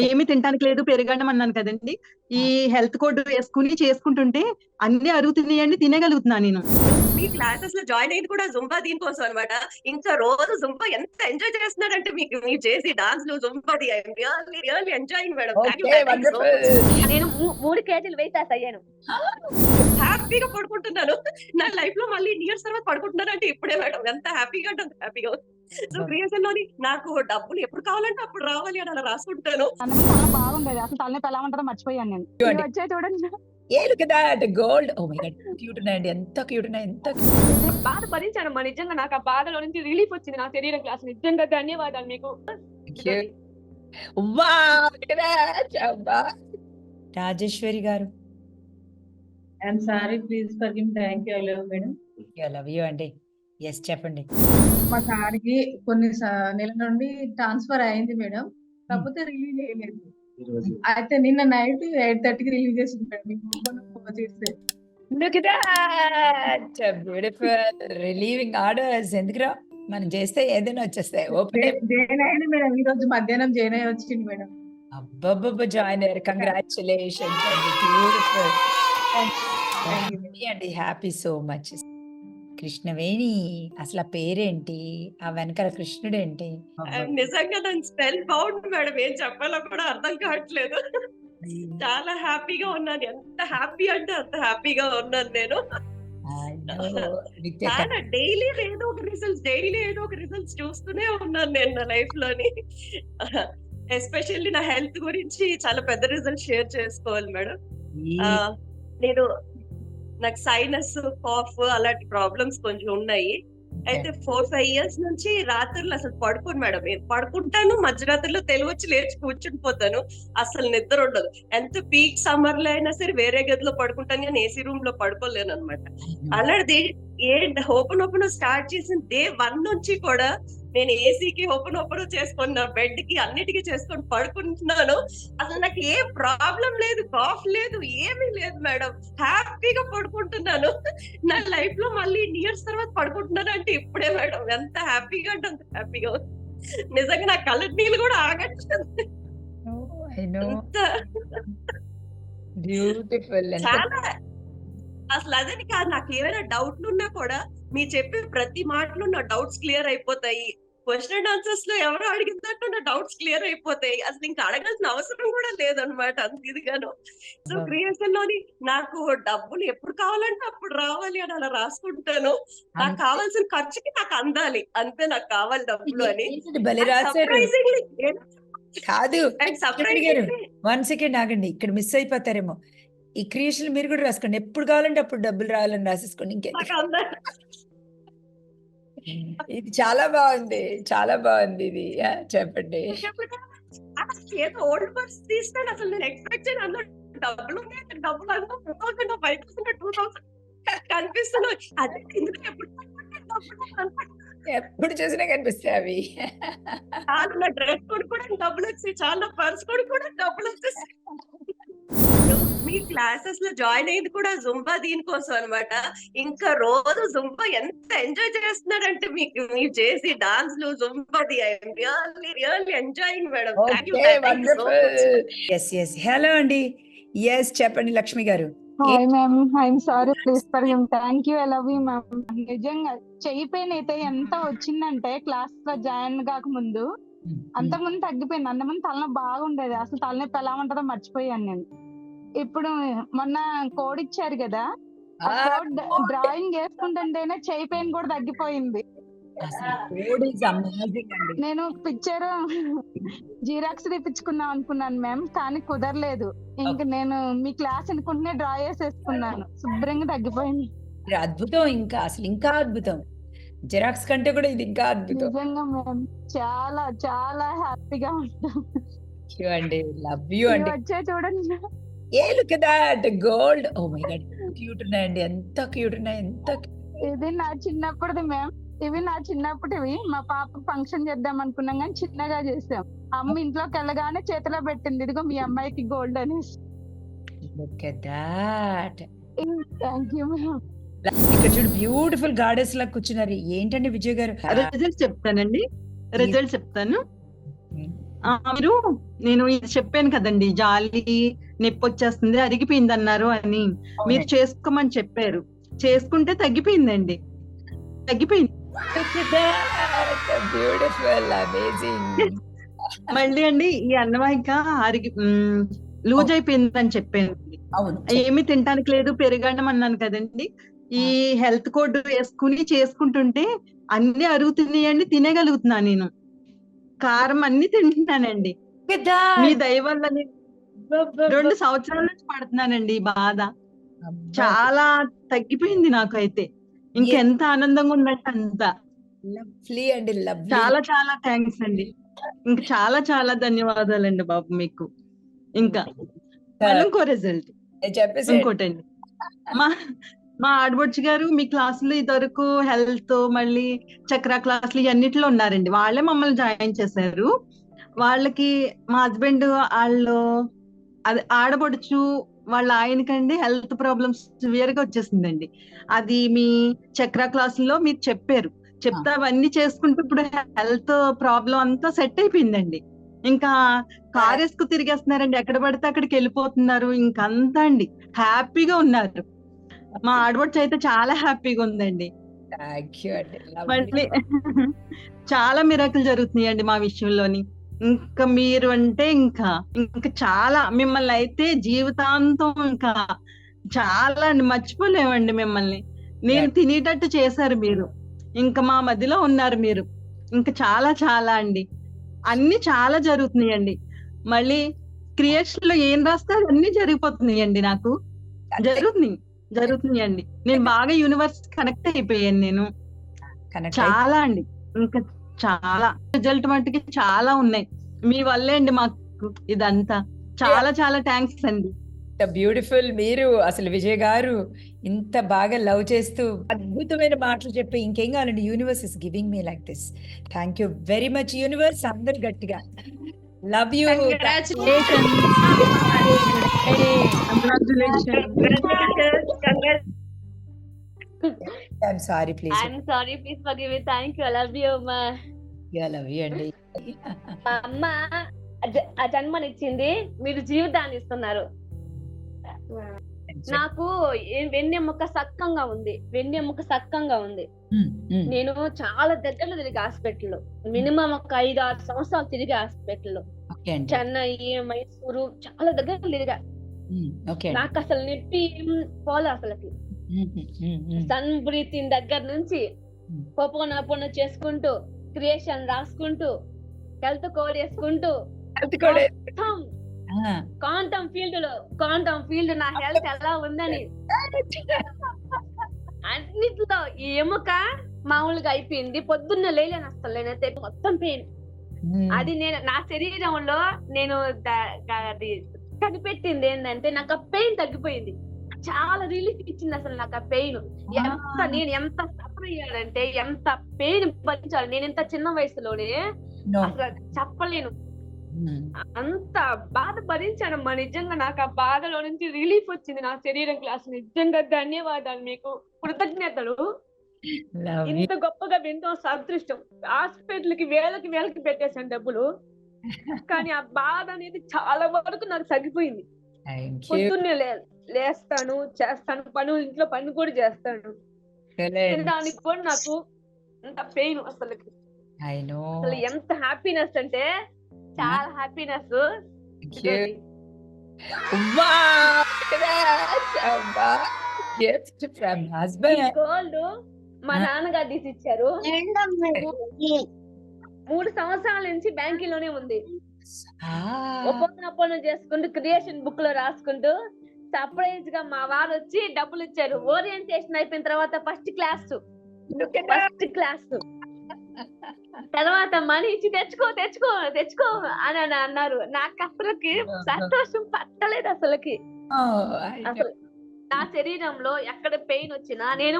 ఏమి తినడానికి లేదు పెరగడం అన్నాను కదండి. ఈ హెల్త్ కోడ్ వేసుకుని చేసుకుంటుంటే అన్ని అరుగుతున్నాయండి తినగలుగుతున్నా నేను. మీ క్లాసెస్లో జాయిన్ అయింది కూడా జుంబా దీనికోసం అనమాట ఇంకా రోజు జుంబా ఎంత ఎంజాయ్ చేస్తున్నారంటే మీకు మీరు చేసి డాన్స్లో Zumba really really enjoying madam. నేను మూడు కేజీలు వెయిట్ లాస్ అయ్యాను. హ్యాపీగా పడుకుంటున్నాను. నా లైఫ్లో మళ్ళీ ఇయర్స్ తర్వాత పడుకుంటున్నాను అంటే ఇప్పుడే మేడం. ఎంత హ్యాపీగా అంటే అంత హ్యాపీగా సో క్రియేషన్లోని నాకు డబ్బులు ఎప్పుడు కావాలంటే అప్పుడు రావాలి అని అలా రాసుకుంటాను. చాలా బాగుండేది. అసలు తలనొప్పి ఎలా ఉంటుందో మర్చిపోయాను నేను. వచ్చే చూడండి. A look that gold oh my God cute ఉన్నాయండి ఎంత క్యూట్ ఉన్నాయి ఎంత బాధ భరించాను మా నిజంగా నాకు ఆ బాధలో నుంచి రిలీఫ్ వచ్చింది నా శరీరం క్లాస్ నిజంగా ధన్యవాదాలు మీకు. రాజేశ్వరి గారు. I'm sorry please for him thank you I love madam love you అండి ఎస్ చెప్పండి. మా సార్కి కొన్ని నెలల నుండి ట్రాన్స్ఫర్ అయింది మేడం కాకపోతే రిలీవ్ చేయలేదు. అయితే నిన్న నైట్ ఎయిట్ థర్టీకి రిలీవ్ చేసింది లుక్ బ్యూటిఫుల్ రిలీవింగ్ ఆర్డర్స్ ఎందుకురా మనం చేస్తే ఏదైనా వచ్చేస్తాయి ఓపెన్ జైన్ అయింది మేడం ఈ రోజు మధ్యాహ్నం జైన్ అయ్యి వచ్చింది మేడం అబ్బబ్బబ్బ జాయిన్ అయ్యారు కంగ్రాచులేషన్స్ అండి బ్యూటిఫుల్ అండి హ్యాపీ సో మచ్ కృష్ణవేణి అసలు ఆ పేరేంటి? ఆ వెనకాల కృష్ణుడు ఏంటి నిజంగా దాని స్పెల్ బౌండ్ మేడం. ఏం చెప్పాలో కూడా అర్థం కావట్లేదు. చాలా హ్యాపీగా ఉన్నాను. ఎంత హ్యాపీ అంటే అంత హ్యాపీగా ఉన్నాను నేను. చాలా డైలీ ఏదో ఒక రిజల్ట్స్ డైలీ ఏదో ఒక రిజల్ట్స్ చూస్తూనే ఉన్నాను నేను నా లైఫ్లోని ఎస్పెషల్లీ నా హెల్త్ గురించి చాలా పెద్ద రిజల్ట్ షేర్ చేసుకోవాలి మేడం. నేను నాకు సైనస్ కాఫ్ అలాంటి ప్రాబ్లమ్స్ కొంచెం ఉన్నాయి. అయితే ఫోర్ ఫైవ్ ఇయర్స్ నుంచి రాత్రులు అసలు పడుకోను మేడం. నేను పడుకుంటాను మధ్యరాత్రిలో తెలివి వచ్చి లేచి కూర్చుని పోతాను. అసలు నిద్ర ఉండదు. ఎంత పీక్ సమ్మర్లో అయినా సరే వేరే గదిలో పడుకుంటాను కానీ ఏసీ రూమ్లో పడుకోలేను అనమాట అలాంటిది ఏ ఓపెన్ ఓపెన్ స్టార్ట్ చేసిన డే వన్ నుంచి కూడా నేను ఏసీకి ఓపెన్ ఓపెన్ చేసుకొని నా బెడ్కి అన్నిటికీ చేసుకొని పడుకుంటున్నాను. అసలు నాకు ఏ ప్రాబ్లం లేదు కాఫ్ లేదు ఏమీ లేదు మేడం. హ్యాపీగా పడుకుంటున్నాను. నా లైఫ్లో మళ్ళీ ఇయర్స్ తర్వాత పడుకుంటున్నాను అంటే ఇప్పుడే మేడం. ఎంత హ్యాపీగా అంటే అంత హ్యాపీగా. నిజంగా నా కళ్ళ నీళ్ళు కూడా ఆగట్లేదు. బ్యూటిఫుల్ చాలా అసలు అదని కాదు నాకు ఏమైనా డౌట్లు ఉన్నా కూడా మీరు చెప్పే ప్రతి మాటలో నా డౌట్స్ క్లియర్ అయిపోతాయి. క్వశ్చన్ అండ్ ఆన్సర్స్లో ఎవరు అడిగినట్టు నా డౌట్స్ క్లియర్ అయిపోతాయి. అసలు ఇంకా అడగాల్సిన అవసరం కూడా లేదనమాట అంత ఇదిగాను. సో. క్రియేషన్లోని నాకు డబ్బులు ఎప్పుడు కావాలంటే అప్పుడు రావాలి అని అలా రాసుకుంటాను. నాకు. కావాల్సిన ఖర్చుకి నాకు అందాలి. అంతే నాకు కావాలి డబ్బులు అని. కాదు. వన్ సెకండ్ ఆగండి. ఇక్కడ మిస్ అయిపోతారేమో. ఈ క్రియేషన్ మీరు కూడా రాసుకోండి. ఎప్పుడు కావాలంటే అప్పుడు డబ్బులు రావాలని రాసేసుకోండి. ఇంకే ఇది చాలా బాగుంది. చాలా బాగుంది ఇది. చెప్పండి. ఏదో ఓల్డ్ బస్ తీస్తాను అసలు నేను ఎక్స్పెక్ట్ చేయను. అందులో డబ్బులు ఉన్నాయి. డబ్బులు అందులో two thousand five thousand two thousand కనిపిస్తున్నాయి. అదే ఇందులో ఎప్పుడు. ఎప్పుడు చూసినా కనిపిస్తాయి అవి. చాలా డ్రెస్ కొనుక్కోవడానికి డబ్బులు వచ్చాయి. చాలా పర్స్ కొనుక్కోవడానికి డబ్బులు వచ్చేసాయి. మీ క్లాసెస్లో జాయిన్ అయింది కూడా జుంబా దీనికోసం అన్నమాట. ఇంకా రోజు జుంబా ఎంత ఎంజాయ్ చేస్తున్నారంటే మీకు మీరు చేసి డాన్స్లు Zumba really really enjoying madam. Yes yes hello అండి. ఎస్ చెప్పండి లక్ష్మి గారు. Hi ma'am I'm sorry please for him thank you I love you ma'am నిజంగా చెయ్యి పెయిన్ అయితే ఎంత వచ్చిందంటే క్లాస్లో జాయిన్ కాకముందు అంత ముందు తగ్గిపోయింది. అంత ముందు తలనొప్పి బాగుండేది. అసలు తలనొప్పి ఎలా ఉంటుందో మర్చిపోయాను నేను. ఇప్పుడు మొన్న కోడ్ ఇచ్చారు కదా డ్రాయింగ్ వేసుకుంటుంటేనే చెయ్యి పెయిన్ కూడా తగ్గిపోయింది. నేను పిక్చర్ జీరాక్స్ తెప్పించుకుందాం అనుకున్నాను మ్యామ్ కానీ కుదరలేదు. ఇంక నేను మీ క్లాస్ అనుకుంటూనే డ్రా చేసేసుకున్నాను. శుభ్రంగా తగ్గిపోయింది. అద్భుతం ఇంకా అసలు ఇంకా అద్భుతం. జెరాక్స్ కంటే కూడా ఇది ఇంకా అద్భుతం. నిజంగా మ్యామ్ చాలా చాలా హ్యాపీగా ఉంటాం. అండి. లవ్ యూ అండి. వచ్చే చూడండి. A look that gold oh my God cute ఉన్నాయండి ఎంత క్యూట్ ఉన్నాయి ఎంత ఇది నా చిన్నప్పుడుది మ్యామ్ ఇవి నా చిన్నప్పుడువి మా పాప ఫంక్షన్ చేద్దాం అనుకున్నాం కానీ చిన్నగా చేసాం. అమ్మ ఇంట్లోకి వెళ్ళగానే చేతిలో పెట్టింది. ఇదిగో మీ అమ్మాయికి గోల్డ్ అనేసి. Look that thank you ma'am ఇక్కడ చూడు బ్యూటిఫుల్ గార్డెన్స్ లా కూర్చున్నారు. ఏంటండి విజయ్ గారు? రిజల్ట్స్ చెప్తానండి. రిజల్ట్స్ చెప్తాను. మీరు నేను ఇది చెప్పాను కదండి జాలి నొప్పి వచ్చేస్తుంది అరిగిపోయింది అన్నారు అని. మీరు చేసుకోమని చెప్పారు. చేసుకుంటే తగ్గిపోయిందండి. తగ్గిపోయింది. మళ్ళీ అండి ఈ అన్నవాహిక అరిగి లూజ్ అయిపోయిందని చెప్పాను. ఏమి తినడానికి లేదు పెరుగన్నం అన్నాను కదండి. ఈ హెల్త్ కోడ్ వేసుకుని చేసుకుంటుంటే అన్ని అరుగుతున్నాయండి తినగలుగుతున్నా నేను. కారం అన్ని తింటున్నానండి. మీ దయ వల్ల రెండు సంవత్సరాల నుంచి పడుతున్నానండి బాధ. చాలా తగ్గిపోయింది నాకైతే. ఇంకెంత ఆనందంగా ఉందంటే అంత. లవ్లీ అండి చాలా చాలా థ్యాంక్స్ అండి. ఇంకా చాలా చాలా ధన్యవాదాలండి బాబు మీకు. ఇంకా ఇంకో రిజల్ట్. చెప్పేసి ఇంకోటండి. మా మా ఆడబొడ్చి గారు మీ క్లాసులు ఇదివరకు హెల్త్ మళ్ళీ చక్ర క్లాసులు ఇవన్నిటిలో ఉన్నారండి. వాళ్ళే మమ్మల్ని జాయిన్ చేశారు. వాళ్ళకి మా హస్బెండ్ వాళ్ళు అది ఆడబొడుచు వాళ్ళ ఆయనకండి హెల్త్ ప్రాబ్లమ్స్ సివియర్గా వచ్చేసిందండి. అది మీ చక్ర క్లాసుల్లో మీరు చెప్పారు. చెప్తే అవన్నీ చేసుకుంటూ ఇప్పుడు హెల్త్ ప్రాబ్లం అంతా సెట్ అయిపోయిందండి. ఇంకా కార్ వేసుకు తిరిగేస్తున్నారండి. ఎక్కడ పడితే అక్కడికి వెళ్ళిపోతున్నారు. ఇంకంతా అండి. హ్యాపీగా ఉన్నారు. మా ఆడబొడ్చి అయితే చాలా హ్యాపీగా ఉందండి. అండి. మళ్ళీ చాలా మిరాకులు జరుగుతున్నాయండి మా విషయంలోని. ఇంకా మీరు అంటే ఇంకా ఇంకా చాలా మిమ్మల్ని అయితే జీవితాంతం ఇంకా చాలా అండి మర్చిపోలేమండి మిమ్మల్ని. నేను తినేటట్టు చేశారు మీరు. ఇంకా మా మధ్యలో ఉన్నారు మీరు. ఇంకా చాలా చాలా అండి. అన్ని చాలా జరుగుతున్నాయండి. మళ్ళీ క్రియేషన్లో ఏం రాస్తే అన్ని జరిగిపోతున్నాయండి నాకు. జరుగుతున్నాయి. జరుగుతున్నాయండి నేను బాగా యూనివర్స్ కనెక్ట్ అయిపోయాను నేను. కనెక్ట్ చాలా అండి. ఇంకా చాలా రిజల్ట్ మట్టుకి చాలా ఉన్నాయి. మీ వల్లే అండి మాకు ఇదంతా. చాలా చాలా థ్యాంక్స్ అండి. బ్యూటిఫుల్ మీరు అసలు విజయ్ గారు ఇంత బాగా లవ్ చేస్తూ అద్భుతమైన మాటలు చెప్పి ఇంకేం కావాలండి? Universe is giving me like this thank you very much universe అందరు గట్టిగా. Love you I'm sorry please I'm sorry please for give thank you I love you మా లవ్ యూ అండి మా అమ్మ అజ- ఆ జన్మనిచ్చింది మీరు జీవితాన్ని ఇస్తున్నారు. నాకు వెన్నెముక సక్కంగా ఉంది. వెన్నెముక సక్కంగా ఉంది. ఉమ్, ఉమ్, నేను చాలా దగ్గరలో తిరిగి హాస్పిటల్లో. మినిమం ఒక ఐదు ఆరు సంవత్సరాలు తిరిగి హాస్పిటల్లో. చెన్నై మైసూరు చాలా దగ్గర తిరిగా నాకు అసలు నొప్పి పోలే అసలుకి. సన్ బ్రీతింగ్ దగ్గర నుంచి Hmm. పొపోన పొన చేసుకుంటూ క్రియేషన్ రాసుకుంటూ హెల్త్ కోడ్ వేసుకుంటూ క్వాంటమ్ ఫీల్డ్లో క్వాంటమ్ ఫీల్డ్ నా హెల్త్ ఎలా ఉందని. అన్నిట్లో ఈ ఎముక మామూలుగా అయిపోయింది. పొద్దున్న లేలేను అసలు నేనైతే. మొత్తం పెయిన్. అది నేను నా శరీరంలో నేను అది కనిపెట్టింది ఏంటంటే నాకు ఆ పెయిన్ తగ్గిపోయింది. చాలా రిలీఫ్ ఇచ్చింది అసలు నాకు ఆ పెయిన్ ఎంత నేను ఎంత సఫర్ అయ్యానంటే ఎంత పెయిన్ భరించాలి. నేను ఇంత చిన్న వయసులోనే. అసలు చెప్పలేను. అంత బాధ భరించానమ్మా నిజంగా నాకు ఆ బాధలో నుంచి రిలీఫ్ వచ్చింది నా శరీరం క్లాస్ నిజంగా ధన్యవాదాలు మీకు. కృతజ్ఞతలు. ఇంత గొప్పగా ఎంతో అదృష్టం హాస్పిటల్కి వేలకి వేలకి పెట్టేశాను డబ్బులు. కానీ ఆ బాధ అనేది చాలా వరకు నాకు తగ్గిపోయింది. పొద్దున్నే లే- లేస్తాను చేస్తాను పనులు ఇంట్లో పని కూడా చేస్తాను. తినడానికి కూడా నాకు అంత పెయిన్ అసలు. అసలు ఎంత హ్యాపీనెస్ అంటే చాలా హ్యాపీనెస్. From husband. గోల్డ్ మా. నాన్నగారు తీసి ఇచ్చారు మూడు సంవత్సరాల నుంచి బ్యాంకులోనే ఉంది. Ah, ఒప్పందం ఒప్పందం చేసుకుంటూ క్రియేషన్ బుక్లో రాసుకుంటూ సర్ప్రైజ్గా మా వారు వచ్చి డబ్బులు ఇచ్చారు ఓరియంటేషన్ అయిపోయిన తర్వాత ఫస్ట్ క్లాస్. First class. తర్వాత మనీ ఇచ్చి తెచ్చుకో తెచ్చుకో తెచ్చుకో అని అని అన్నారు. నాకు అసలుకి సంతోషం పట్టలేదు అసలుకి. అసలు నా శరీరంలో ఎక్కడ పెయిన్ వచ్చినా నేను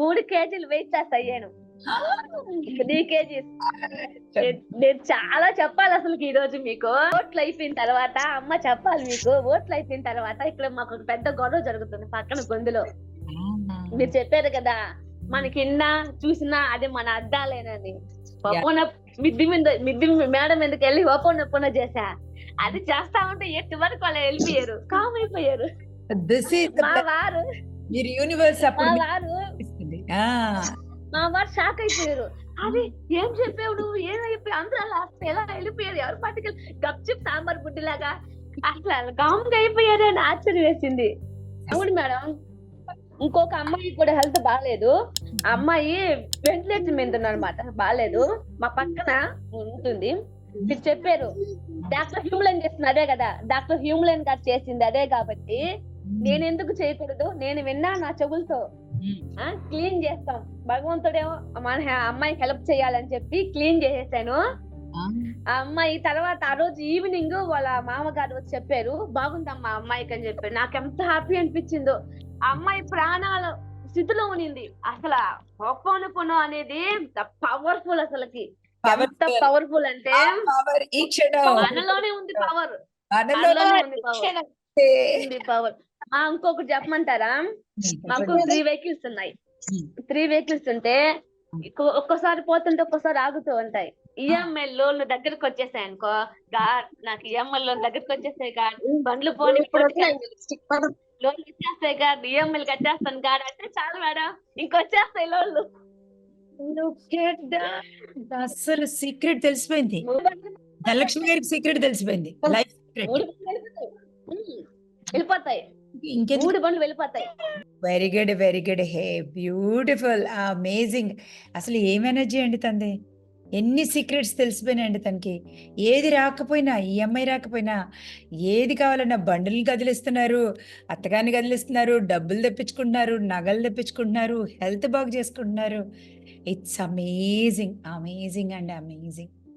మూడు కేజీలు వెయిట్ లాస్ అయ్యాను. త్రీ కేజీస్ నేను చాలా చెప్పాలి అసలు ఈ రోజు మీకు. ఓట్లు అయిపోయిన తర్వాత అమ్మ చెప్పాలి మీకు ఓట్లు అయిపోయిన తర్వాత ఇక్కడ మాకు ఒక పెద్ద గొడవ జరుగుతుంది పక్కన గొంతులో. మీరు చెప్పారు కదా మనకి ఇన్నా చూసినా అది మన అద్దాలేనని. పప్పున మిద్ది మీద మిద్ది మేడం ఎందుకు వెళ్ళి ఓపెన్ ఓపెన్ చేసా అది చేస్తా ఉంటే ఎట్టి వరకు వాళ్ళు వెళ్ళిపోయారు. కామ్ అయిపోయారు. దిస్ ఇస్ వారు మీరు యూనివర్స్ అప్పుడు వారు మా వారు షాక్ అయిపోయారు. అది ఏం చెప్పావు నువ్వు? ఏం అయిపోయి అందరూ అలా ఎలా వెళ్ళిపోయారు? ఎవరు పట్టుకెళ్ళి గప్చిప్ సాంబార్ బుడ్డిలాగా అసలు కామ్గా అయిపోయారు అని ఆశ్చర్యం వేసింది. అవును మేడం. ఇంకొక అమ్మాయి కూడా హెల్త్ బాగాలేదు అమ్మాయి వెంటిలేటర్ మీద అనమాట బాగాలేదు మా పక్కన ఉంటుంది. మీరు చెప్పారు. డాక్టర్ హ్యూమ్లైన్ చేస్తుంది అదే కదా. డాక్టర్ హ్యూమ్లైన్ గారు చేసింది అదే కాబట్టి నేను ఎందుకు చేయకూడదు? నేను విన్నా నా చెవులతో. ఆ క్లీన్ చేస్తాం. భగవంతుడేమో మన అమ్మాయికి హెల్ప్ చేయాలని చెప్పి క్లీన్ చేసేసాను. ఆ. అమ్మాయి తర్వాత ఆ రోజు ఈవినింగ్ వాళ్ళ మామగారు వచ్చి చెప్పారు బాగుందమ్మా అమ్మాయికి అని చెప్పారు. నాకు ఎంత హ్యాపీ అనిపించిందో. ఆ అమ్మాయి ప్రాణాల స్థితిలో ఉనింది అసలు ఒప్పనుకును అనేది పవర్ఫుల్ అసలుకి. ఎంత Powerful. పవర్ఫుల్ అంటే మనలోనే ఉంది పవర్ మనలోనే ఉంది పవర్ ఇంకొకటి చెప్పమంటారా? మాకు త్రీ వెహికల్స్ ఉన్నాయి. త్రీ వెహికల్స్ ఉంటే ఒక్కసారి పోతుంటే ఒక్కసారి ఆగుతూ ఉంటాయి. ఈఎంఐ లోన్లు దగ్గరకు వచ్చేసాయి అనుకో నాకు ఈఎంఐ లోన్ దగ్గరకు వచ్చేసాయి గాడ్ బండ్లు పోనీ లోన్లు ఇచ్చేస్తాయి గాడ్ ఈఎంఐలు కట్టేస్తాను గాడ్ అంటే చాలు మేడం. ఇంకొచ్చేస్తాయి లోన్లు. అసలు సీక్రెట్ తెలిసిపోయింది. ధనలక్ష్మి గారికి సీక్రెట్ తెలిసిపోయింది. లైఫ్ సీక్రెట్ వెళ్ళిపోతాయి. మూడు బండ్లు వెళ్ళిపోతాయి. Very good very good hey beautiful amazing అసలు ఏం ఎనర్జీ అండి తంది ఎన్ని సీక్రెట్స్ తెలిసిపోయినాయండి తనకి? ఏది రాకపోయినా ఈఎంఐ రాకపోయినా ఏది కావాలన్నా బండులు కదిలిస్తున్నారు అత్తగారిని కదిలిస్తున్నారు డబ్బులు తెప్పించుకుంటున్నారు నగలు తెప్పించుకుంటున్నారు హెల్త్ బాగు చేసుకుంటున్నారు. It's amazing amazing and amazing